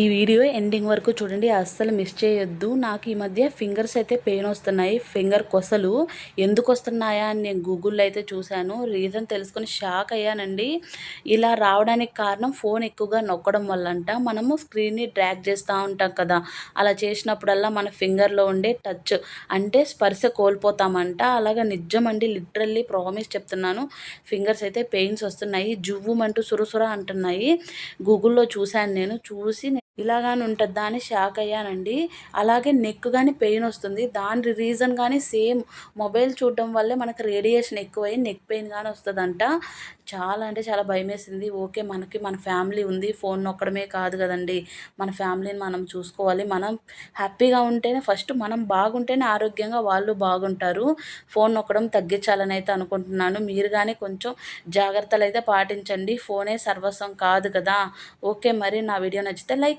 ఈ video ending వరకు చూడండి అస్సలు మిస్ చేయొద్దు. నాకు ఈ మధ్య ఫింగర్స్ అయితే పెయిన్ వస్తున్నాయి. ఫింగర్ కొసలు ఎందుకు వస్తున్నాయా అని నేను గూగుల్లో అయితే చూశాను. రీజన్ తెలుసుకొని షాక్ అయ్యానండి. ఇలా రావడానికి కారణం ఫోన్ ఎక్కువగా నొక్కడం వల్ల అంట మనము స్క్రీన్ని డ్రాక్ చేస్తూ ఉంటాం కదా. అలా చేసినప్పుడల్లా మన ఫింగర్లో ఉండే టచ్ అంటే స్పర్శ కోల్పోతామంట. అలాగా నిజమండి లిటరల్లీ ప్రామిస్ చెప్తున్నాను. ఫింగర్స్ అయితే పెయిన్స్ వస్తున్నాయి. జువ్వుమంటూ సురసుర అంటున్నాయి. గూగుల్లో చూశాను నేను. చూసి ఇలాగాని ఉంటుందా అని షాక్ అయ్యానండి. అలాగే నెక్ కానీ పెయిన్ వస్తుంది. దాని రీజన్ కానీ సేమ్ మొబైల్ చూడడం వల్లే మనకు రేడియేషన్ ఎక్కువై నెక్ పెయిన్ కానీ వస్తుందంట. చాలా అంటే చాలా భయం వేసింది ఓకే మనకి మన ఫ్యామిలీ ఉంది. ఫోన్ నొక్కడమే కాదు కదండి. మన ఫ్యామిలీని మనం చూసుకోవాలి. మనం హ్యాపీగా ఉంటేనే ఫస్ట్ మనం బాగుంటేనే ఆరోగ్యంగా వాళ్ళు బాగుంటారు. ఫోన్ నొక్కడం తగ్గించాలని అయితే అనుకుంటున్నాను. మీరు కానీ కొంచెం జాగ్రత్తలు అయితే పాటించండి. ఫోనే సర్వస్వం కాదు కదా. ఓకే మరి నా వీడియో నచ్చితే లైక్